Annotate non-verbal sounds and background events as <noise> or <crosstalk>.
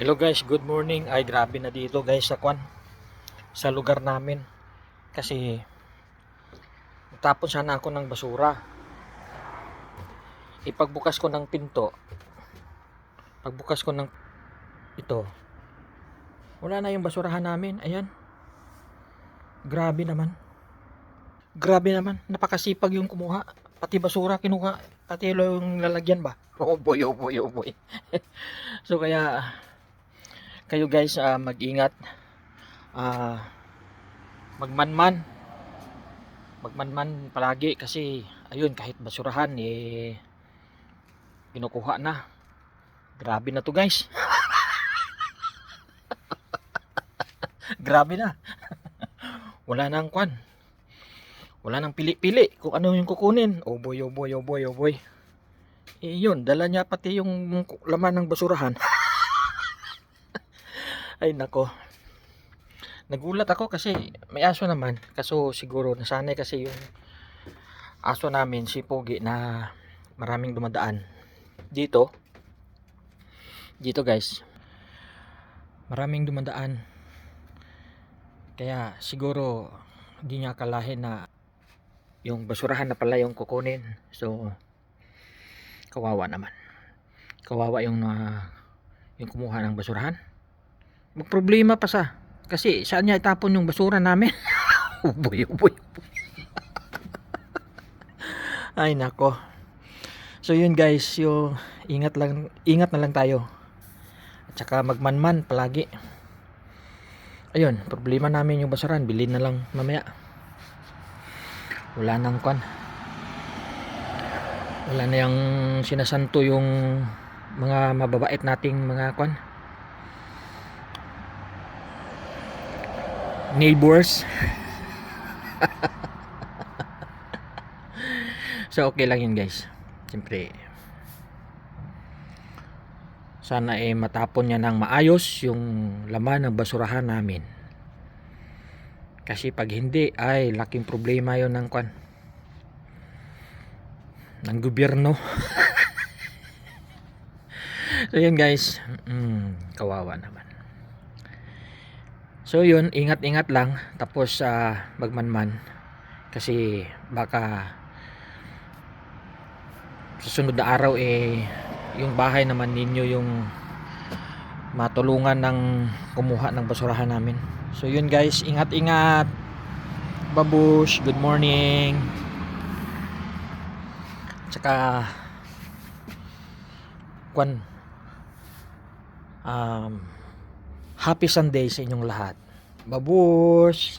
Hello guys, good morning. Ay grabe na dito guys sa kwan. Sa lugar namin. Kasi tapon sana ako ng basura. Ipagbukas ko ng pinto. Pagbukas ko ng ito. Wala na yung basurahan namin. Ayan. Grabe naman. Grabe naman. Napakasipag yung kumuha. Pati basura kinuha. Pati yung lalagyan ba? <laughs> Oh boy, oh boy, oh boy. <laughs> so kaya kayo guys ah, mag-ingat. Ah magmanman. Magmanman palagi kasi ayun kahit basurahan eh kinukuha na. Grabe na to guys. <laughs> Grabe na. <laughs> Wala nang kwan. Wala nang pili-pili kung ano yung kukunin. Oh boy oh boy oh boy oh boy. Eh yun dala niya pati yung laman ng basurahan <laughs> ay nako. Nagulat ako kasi may aso naman. Kaso siguro nasanay kasi yung aso namin si Pogi na maraming dumadaan. Dito. Dito guys. Maraming dumadaan. Kaya siguro hindi niya akalahin na yung basurahan na pala yung kukunin. So kawawa naman. Kawawa yung na yung kumuha ng basurahan magproblema pa sa kasi saan niya itapon yung basura namin? <laughs> Uboy uboy <laughs> ay nako. So yun guys yung ingat lang ingat na lang tayo. At saka magmanman palagi. Ayun problema namin yung basuran bilhin na lang mamaya. Wala nang kwan. Wala na yung sinasanto yung mga mababait nating mga kwan neighbors. so okay lang yun guys. Siyempre sana eh matapon niya ng maayos yung laman ng basurahan namin. Kasi pag hindi ay laking problema yon ng kwan ng gobyerno. <laughs> so yun guys, mm, kawawa naman. So yun, ingat-ingat lang tapos uh, magmanman kasi baka sa sunod na araw eh yung bahay naman ninyo yung matulungan ng kumuha ng basurahan namin. So yun guys, ingat-ingat. Babush, good morning. Tsaka kwan um, happy Sunday sa inyong lahat. Babush!